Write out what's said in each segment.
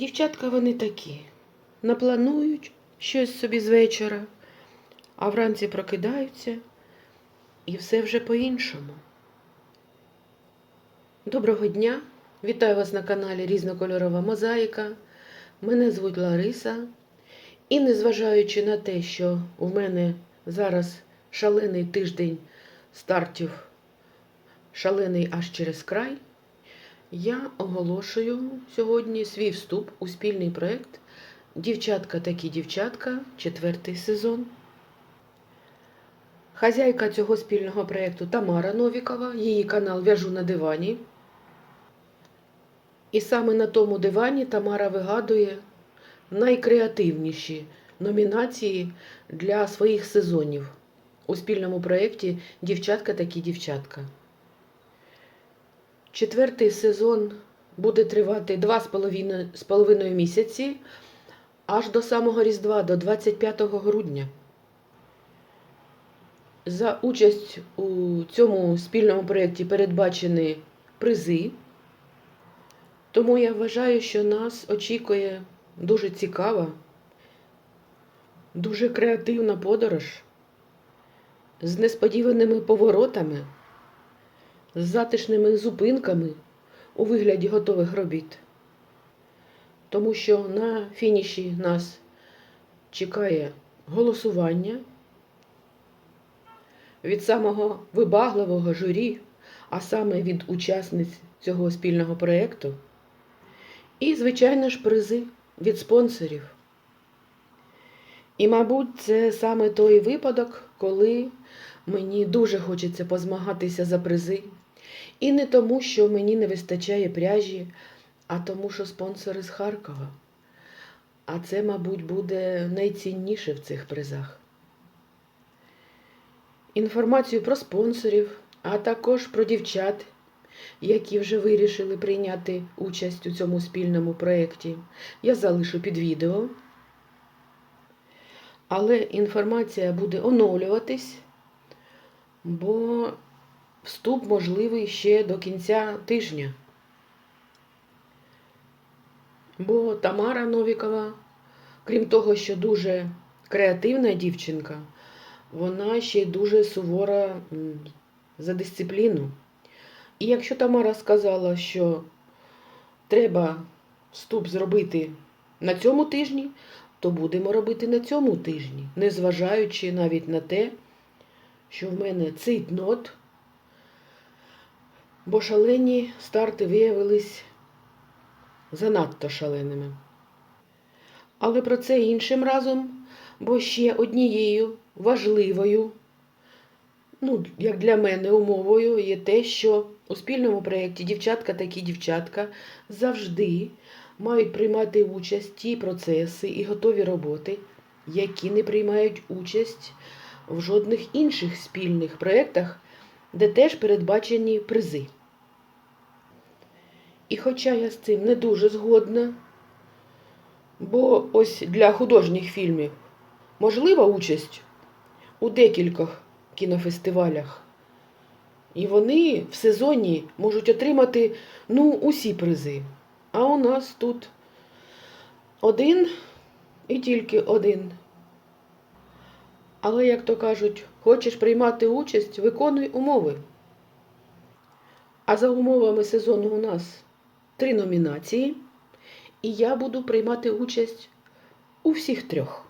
Дівчатка вони такі. Напланують щось собі з вечора, а вранці прокидаються і все вже по-іншому. Доброго дня! Вітаю вас на каналі Різнокольорова Мозаїка. Мене звуть Лариса. І незважаючи на те, що у мене зараз шалений тиждень стартів, шалений аж через край, я оголошую сьогодні свій вступ у спільний проєкт Дівчатка такі дівчатка, четвертий сезон. Хазяйка цього спільного проєкту Тамара Новікова, її канал В'яжу на дивані. І саме на тому дивані Тамара вигадує найкреативніші номінації для своїх сезонів у спільному проєкті Дівчатка такі дівчатка. Четвертий сезон буде тривати два з половиною, з половиною місяці аж до самого Різдва, до 25 грудня. За участь у цьому спільному проєкті передбачені призи. Тому я вважаю, що нас очікує дуже цікава, дуже креативна подорож з несподіваними поворотами, з затишними зупинками у вигляді готових робіт. Тому що на фініші нас чекає голосування від самого вибагливого журі, а саме від учасниць цього спільного проєкту. І, звичайно ж, призи від спонсорів. І, мабуть, це саме той випадок, коли мені дуже хочеться позмагатися за призи. І не тому, що мені не вистачає пряжі, а тому, що спонсори з Харкова. А це, мабуть, буде найцінніше в цих призах. Інформацію про спонсорів, а також про дівчат, які вже вирішили прийняти участь у цьому спільному проєкті, я залишу під відео. Але інформація буде оновлюватись, бо вступ можливий ще до кінця тижня. Бо Тамара Новікова, крім того, що дуже креативна дівчинка, вона ще дуже сувора за дисципліну. І якщо Тамара сказала, що треба вступ зробити на цьому тижні, то будемо робити на цьому тижні, незважаючи навіть на те, що в мене цитнот, бо шалені старти виявились занадто шаленими. Але про це іншим разом, бо ще однією важливою, ну, як для мене, умовою є те, що у спільному проєкті Дівчатка такі дівчатка завжди мають приймати участь ті процеси і готові роботи, які не приймають участь в жодних інших спільних проєктах, де теж передбачені призи. І хоча я з цим не дуже згодна, бо ось для художніх фільмів можлива участь у декількох кінофестивалях. І вони в сезоні можуть отримати ну, усі призи. А у нас тут один і тільки один. Але, як то кажуть, хочеш приймати участь, виконуй умови. А за умовами сезону у нас три номінації, і я буду приймати участь у всіх трьох.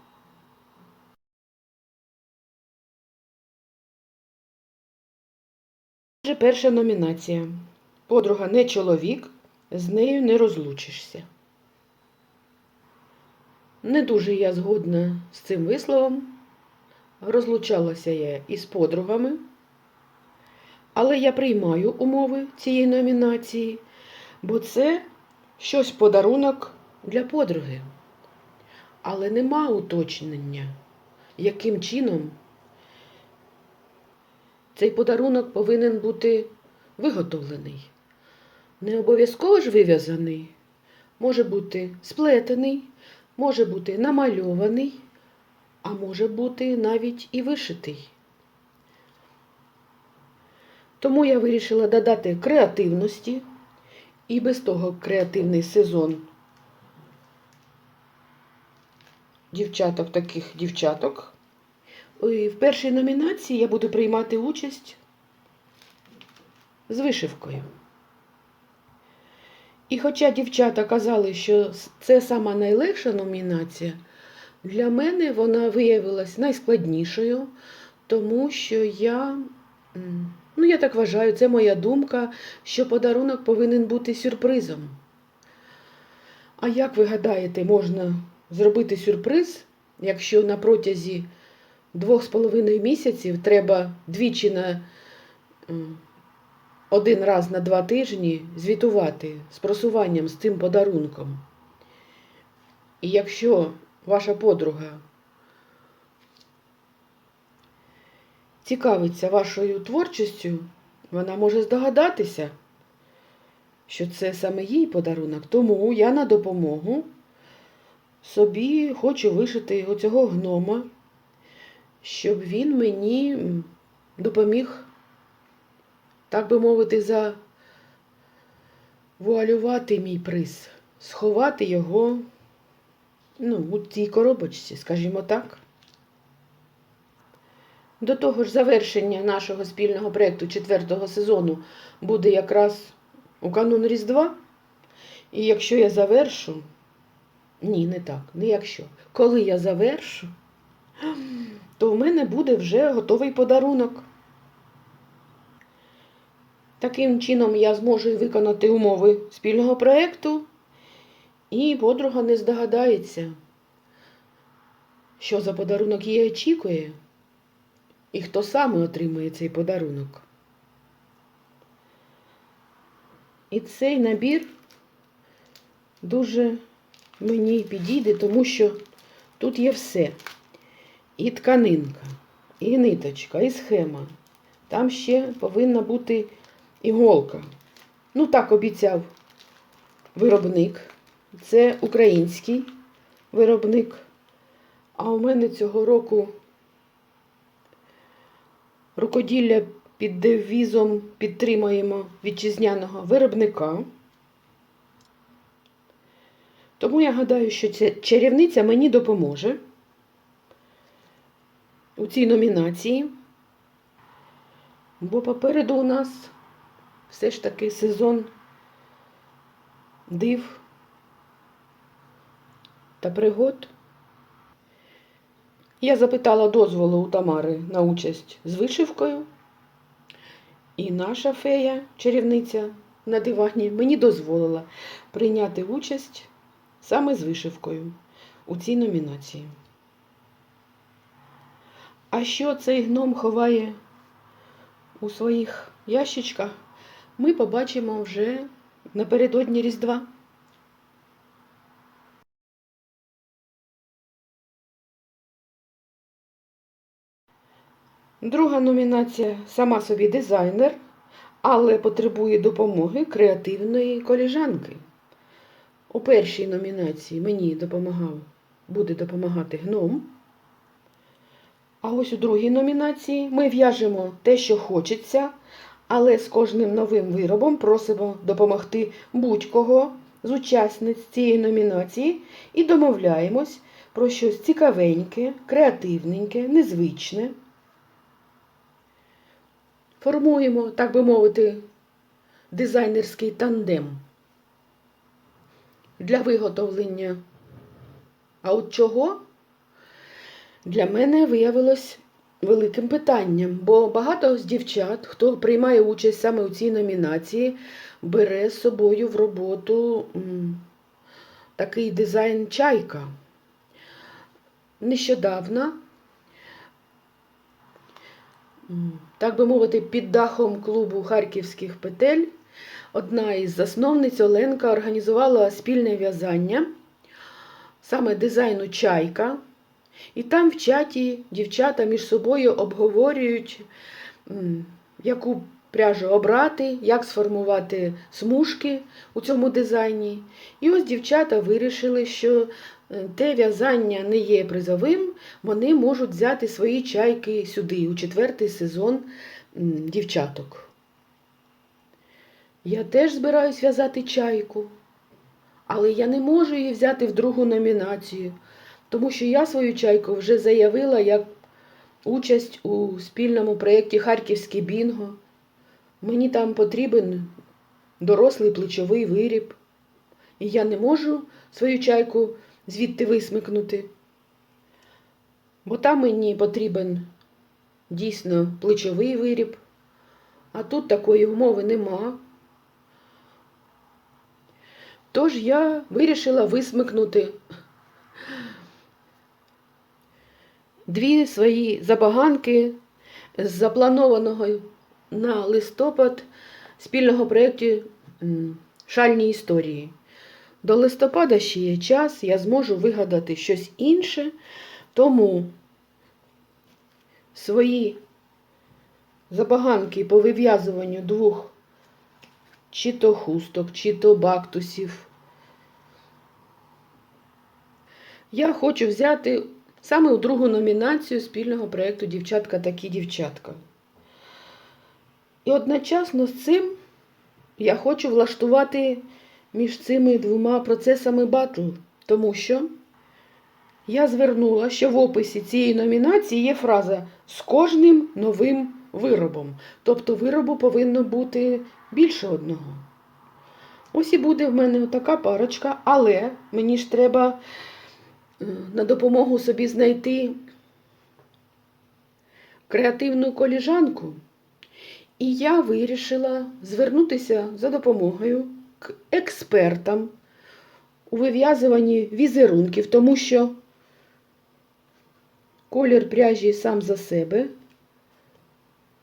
Отже, перша номінація. Подруга не чоловік, з нею не розлучишся. Не дуже я згодна з цим висловом. Розлучалася я із подругами, але я приймаю умови цієї номінації, бо це щось подарунок для подруги. Але нема уточнення, яким чином цей подарунок повинен бути виготовлений. Не обов'язково ж вив'язаний, може бути сплетений, може бути намальований, а може бути навіть і вишитий. Тому я вирішила додати креативності, і без того креативний сезон дівчаток, таких дівчаток. І в першій номінації я буду приймати участь з вишивкою. І хоча дівчата казали, що це сама найлегша номінація, для мене вона виявилась найскладнішою, тому що я, ну я так вважаю, це моя думка, що подарунок повинен бути сюрпризом. А як ви гадаєте, можна зробити сюрприз, якщо на протязі двох з половиною місяців треба двічі на один раз на два тижні звітувати з просуванням з цим подарунком? І якщо ваша подруга цікавиться вашою творчістю, вона може здогадатися, що це саме їй подарунок. Тому я на допомогу собі хочу вишити оцього гнома, щоб він мені допоміг, так би мовити, завуалювати мій приз, сховати його ну, у цій коробочці, скажімо так. До того ж, завершення нашого спільного проєкту четвертого сезону буде якраз у канун Різдва. І якщо я завершу, ні, не так, не якщо. Коли я завершу, то в мене буде вже готовий подарунок. Таким чином я зможу виконати умови спільного проєкту, і подруга не здогадається, що за подарунок її очікує, і хто саме отримує цей подарунок. І цей набір дуже мені підійде, тому що тут є все. І тканинка, і ниточка, і схема. Там ще повинна бути іголка. Ну, так обіцяв виробник. Це український виробник. А у мене цього року рукоділля під девізом підтримаємо вітчизняного виробника. Тому я гадаю, що ця чарівниця мені допоможе у цій номінації, бо попереду у нас все ж таки сезон див та пригод. Я запитала дозволу у Тамари на участь з вишивкою. І наша фея, чарівниця на дивані, мені дозволила прийняти участь саме з вишивкою у цій номінації. А що цей гном ховає у своїх ящичках, ми побачимо вже напередодні Різдва. Друга номінація сама собі дизайнер, але потребує допомоги креативної коліжанки. У першій номінації мені допомагав, буде допомагати гном. А ось у другій номінації ми в'яжемо те, що хочеться, але з кожним новим виробом просимо допомогти будь-кого з учасниць цієї номінації і домовляємось про щось цікавеньке, креативненьке, незвичне. Формуємо, так би мовити, дизайнерський тандем для виготовлення. А от чого? Для мене виявилось великим питанням, бо багато з дівчат, хто приймає участь саме у цій номінації, бере з собою в роботу такий дизайн чайка. Нещодавно, так би мовити, під дахом клубу харківських петель одна із засновниць Оленка організувала спільне в'язання, саме дизайну чайка. І там в чаті дівчата між собою обговорюють, яку пряжу обрати, як сформувати смужки у цьому дизайні. І ось дівчата вирішили, що е, те в'язання не є призовим, вони можуть взяти свої чайки сюди, у четвертий сезон дівчаток. Я теж збираюсь в'язати чайку, але я не можу її взяти в другу номінацію Тому що я свою чайку вже заявила як участь у спільному проєкті Харківський Бінго. Мені там потрібен дорослий плечовий виріб. І я не можу свою чайку звідти висмикнути. Бо там мені потрібен дійсно плечовий виріб, а тут такої умови нема. Тож я вирішила висмикнути дві свої забаганки з запланованого на листопад спільного проєкту Шальні історії. До листопада ще є час, я зможу вигадати щось інше, тому свої забаганки по вив'язуванню двох чи то хусток, чи то бактусів. Я хочу взяти саме у другу номінацію спільного проєкту Дівчатка такі дівчатка. І одночасно з цим я хочу влаштувати між цими двома процесами батл, тому що я звернула, що в описі цієї номінації є фраза з кожним новим виробом. Тобто виробу повинно бути більше одного. Ось і буде в мене така парочка, але мені ж треба е, на допомогу собі знайти креативну коліжанку. І я вирішила звернутися за допомогою к експертам у вив'язуванні візерунків, тому що колір пряжі сам за себе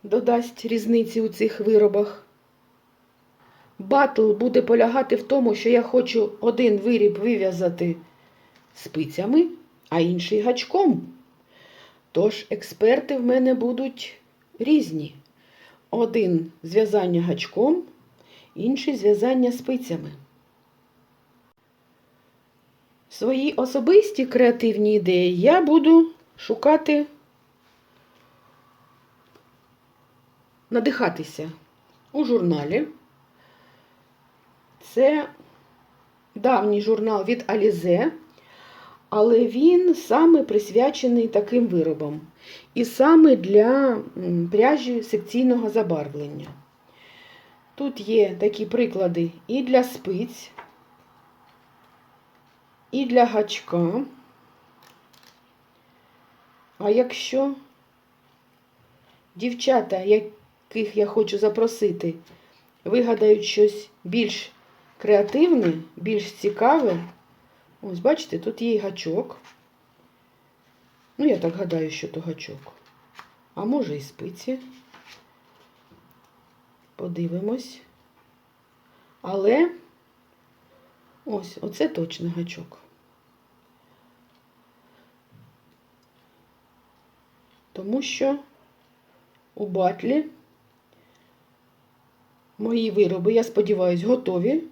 додасть різниці у цих виробах. Батл буде полягати в тому, що я хочу один виріб вив'язати спицями, а інший гачком. Тож експерти в мене будуть різні. Один зв'язання гачком, інший зв'язання спицями. Свої особисті креативні ідеї я буду шукати, надихатися у журналі. Це давній журнал від Алізе, але він саме присвячений таким виробам. І саме для пряжі секційного забарвлення. Тут є такі приклади і для спиць, і для гачка. А якщо дівчата, яких я хочу запросити, вигадають щось більш креативне, більш цікаве, ось бачите, тут є гачок. Ну, я так гадаю, що то гачок. А може і спиці. Подивимось. Але ось, оце точно гачок. Тому що у батлі мої вироби, я сподіваюся, готові.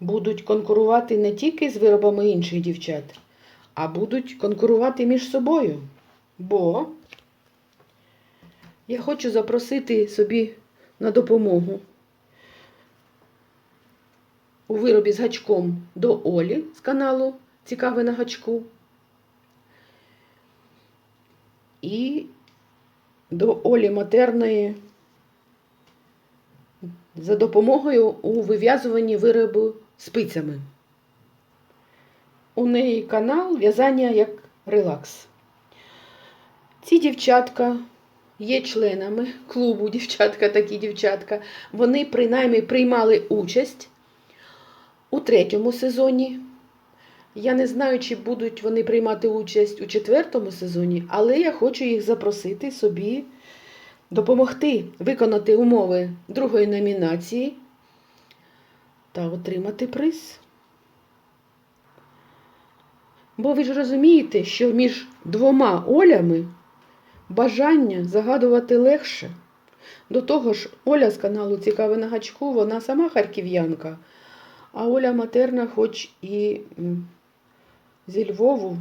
Будуть конкурувати не тільки з виробами інших дівчат, а будуть конкурувати між собою. Бо я хочу запросити собі на допомогу у виробі з гачком до Олі з каналу Цікаве на гачку. І до Олі Матерної за допомогою у вив'язуванні виробу спицями. У неї канал в'язання як релакс. Ці дівчатка є членами клубу дівчатка, такі дівчатка. Вони принаймні приймали участь у третьому сезоні. Я не знаю, чи будуть вони приймати участь у четвертому сезоні, але я хочу їх запросити собі допомогти виконати умови другої номінації та отримати приз. Бо ви ж розумієте, що між двома Олями бажання загадувати легше. До того ж, Оля з каналу Цікаве на гачку, вона сама харків'янка, а Оля Матерна, хоч і зі Львову,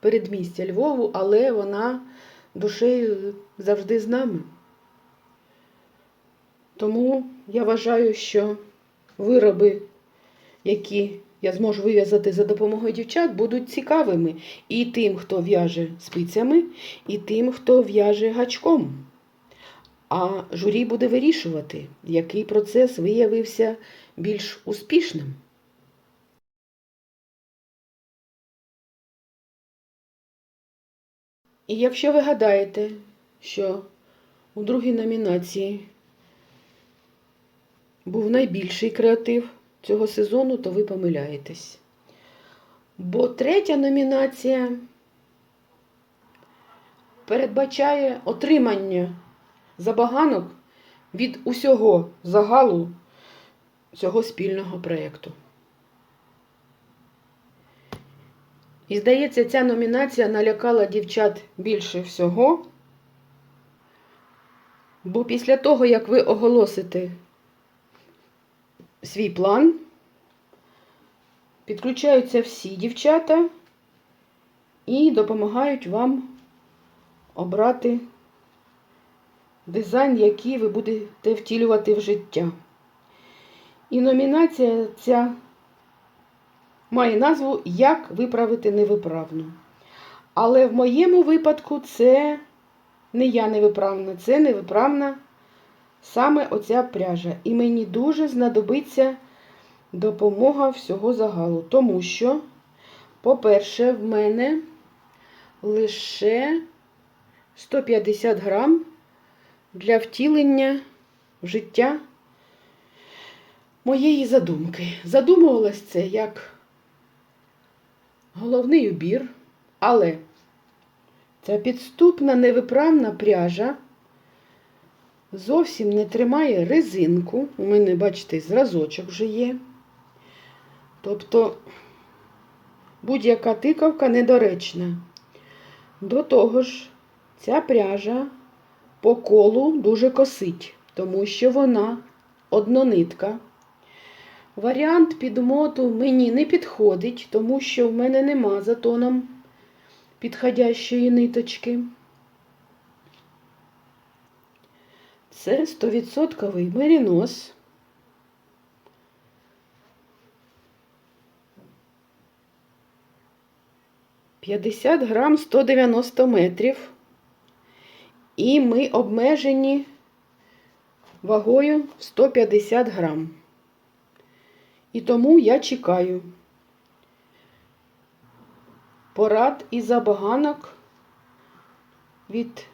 передмістя Львову, але вона душею завжди з нами. Тому я вважаю, що вироби, які я зможу вив'язати за допомогою дівчат, будуть цікавими і тим, хто в'яже спицями, і тим, хто в'яже гачком. А журі буде вирішувати, який процес виявився більш успішним. І якщо ви гадаєте, що у другій номінації був найбільший креатив цього сезону, то ви помиляєтесь. Бо третя номінація передбачає отримання забаганок від усього загалу цього спільного проєкту. І здається, ця номінація налякала дівчат більше всього. Бо після того, як ви оголосите свій план, підключаються всі дівчата і допомагають вам обрати дизайн, який ви будете втілювати в життя. І номінація ця має назву Як виправити невиправну. Але в моєму випадку це не я невиправна, це невиправна саме оця пряжа. І мені дуже знадобиться допомога всього загалу. Тому що, по-перше, в мене лише 150 грам для втілення в життя моєї задумки. Задумувалось це як головний убір, але ця підступна невиправна пряжа зовсім не тримає резинку. У мене, бачите, зразочок вже є. Тобто будь-яка тикавка недоречна. До того ж, ця пряжа по колу дуже косить, тому що вона однонитка. Варіант підмоту мені не підходить, тому що в мене нема за тоном підходящої ниточки. Це 100% мерінос. П'ятдесят грам 190 метрів. І ми обмежені вагою 150 грам. І тому я чекаю порад і забаганок від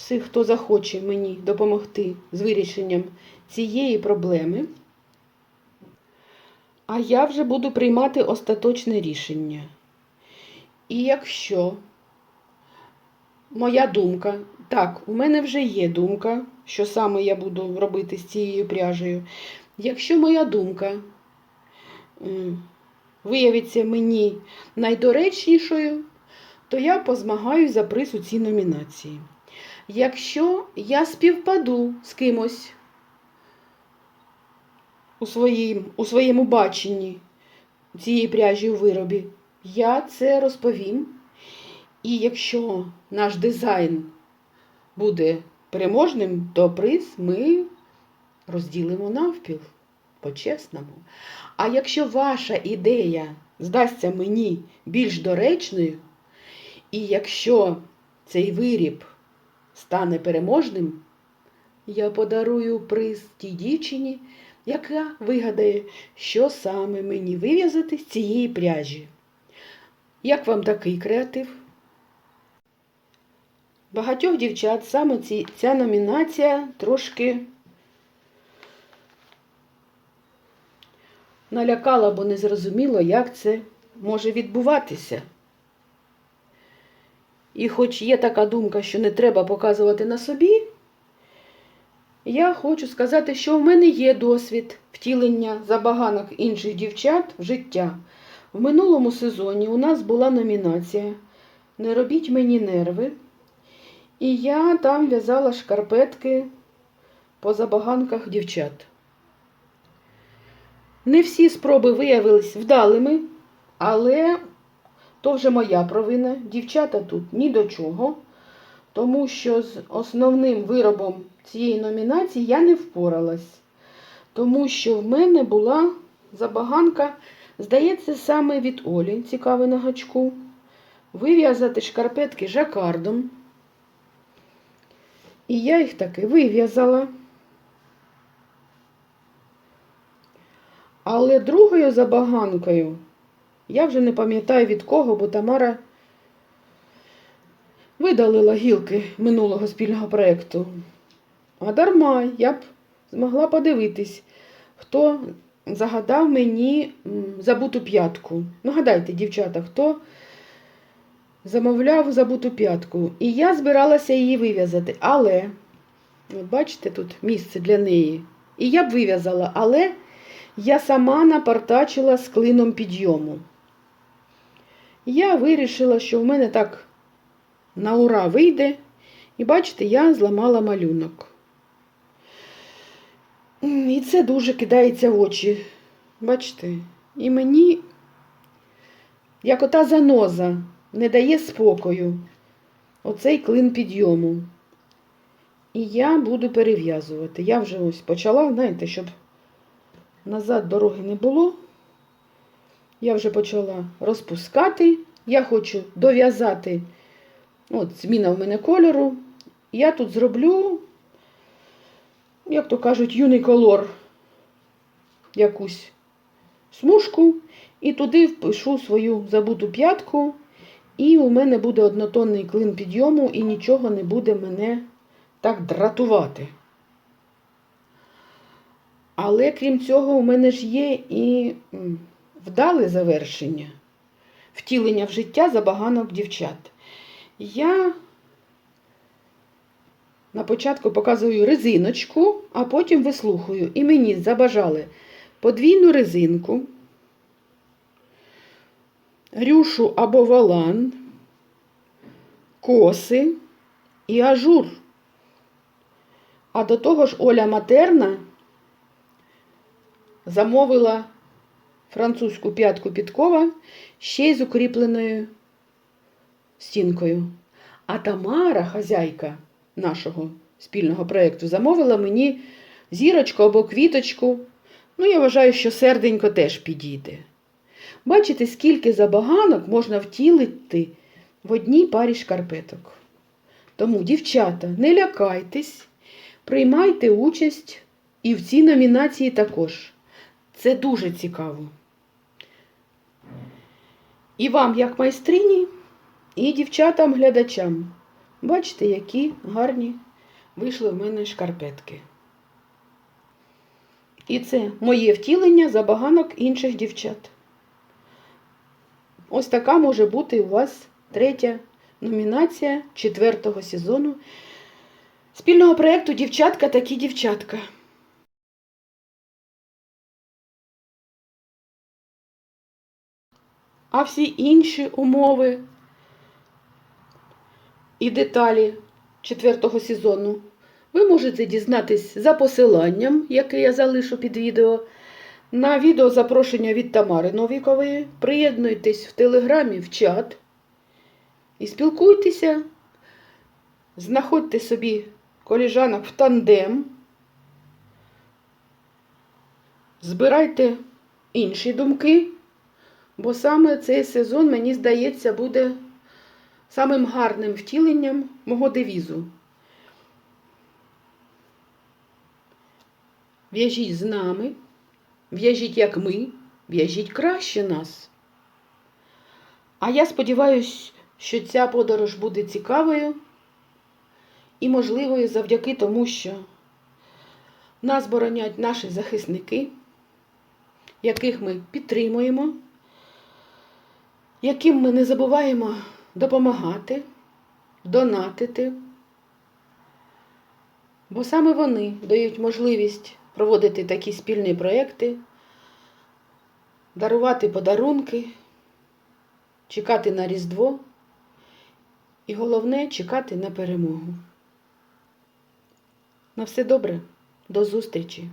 всіх, хто захоче мені допомогти з вирішенням цієї проблеми. А я вже буду приймати остаточне рішення. І якщо моя думка, так, у мене вже є думка, що саме я буду робити з цією пряжею. Якщо моя думка виявиться мені найдоречнішою, то я позмагаю за приз у цій номінації. Якщо я співпаду з кимось у, своїм, у своєму баченні цієї пряжі у виробі, я це розповім. І якщо наш дизайн буде переможним, то приз ми розділимо навпіл по-чесному. А якщо ваша ідея здасться мені більш доречною, і якщо цей виріб стане переможним, я подарую приз тій дівчині, яка вигадає, що саме мені вив'язати з цієї пряжі. Як вам такий креатив? Багатьох дівчат саме ці, ця номінація трошки налякала, бо не зрозуміло, як це може відбуватися. І хоч є така думка, що не треба показувати на собі, я хочу сказати, що в мене є досвід втілення забаганок інших дівчат в життя. В минулому сезоні у нас була номінація Не робіть мені нерви. І я там в'язала шкарпетки по забаганках дівчат. Не всі спроби виявились вдалими, але то вже моя провина. Дівчата тут ні до чого, тому що з основним виробом цієї номінації я не впоралась, тому що в мене була забаганка Здається, саме від Олі цікавий на гачку. Вив'язати шкарпетки жакардом. І я їх таки вив'язала. Але другою забаганкою, я вже не пам'ятаю від кого, бо Тамара видалила гілки минулого спільного проєкту. А дарма, я б змогла подивитись, хто загадав мені забуту п'ятку. Ну, гадайте, дівчата, хто замовляв забуту п'ятку. І я збиралася її вив'язати. Але, от бачите, тут місце для неї. І я б вив'язала, але я сама напартачила з клином підйому. Я вирішила, що в мене так на ура вийде. І бачите, я зламала малюнок. І це дуже кидається в очі. Бачите? І мені, як ота заноза, не дає спокою. Оцей клин підйому. І я буду перев'язувати. Я вже ось почала, знаєте, щоб назад дороги не було. Я вже почала розпускати. Я хочу дов'язати. От, зміна в мене кольору. Я тут зроблю, як то кажуть, юний колор. Якусь смужку. І туди впишу свою забуту п'ятку. І у мене буде однотонний клин підйому, і нічого не буде мене так дратувати. Але крім цього, у мене ж є і вдале завершення, втілення в життя забаганок дівчат. Я на початку показую резиночку, а потім вислухаю. І мені забажали подвійну резинку, рюшу або валан, коси і ажур. А до того ж Оля Матерна замовила французьку п'ятку підкова ще й з укріпленою стінкою. А Тамара, хазяйка нашого спільного проєкту, замовила мені зірочку або квіточку. Ну, я вважаю, що серденько теж підійде. Бачите, скільки забаганок можна втілити в одній парі шкарпеток. Тому, дівчата, не лякайтесь, приймайте участь і в цій номінації також. Це дуже цікаво. І вам, як майстрині, і дівчатам-глядачам. Бачите, які гарні вийшли в мене шкарпетки. І це моє втілення забаганок інших дівчат. Ось така може бути у вас третя номінація четвертого сезону спільного проєкту Дівчатка такі дівчатка. А всі інші умови і деталі четвертого сезону ви можете дізнатись за посиланням, яке я залишу під відео. На відео запрошення від Тамари Новікової. Приєднуйтесь в телеграмі в чат і спілкуйтеся. Знаходьте собі коліжанок в тандем. Збирайте інші думки, бо саме цей сезон, мені здається, буде самим гарним втіленням мого девізу. В'яжіть з нами, в'яжіть як ми, в'яжіть краще нас. А я сподіваюся, що ця подорож буде цікавою і можливою завдяки тому, що нас боронять наші захисники, яких ми підтримуємо, яким ми не забуваємо допомагати, донатити. Бо саме вони дають можливість проводити такі спільні проекти, дарувати подарунки, чекати на Різдво і головне чекати на перемогу. На все добре, до зустрічі!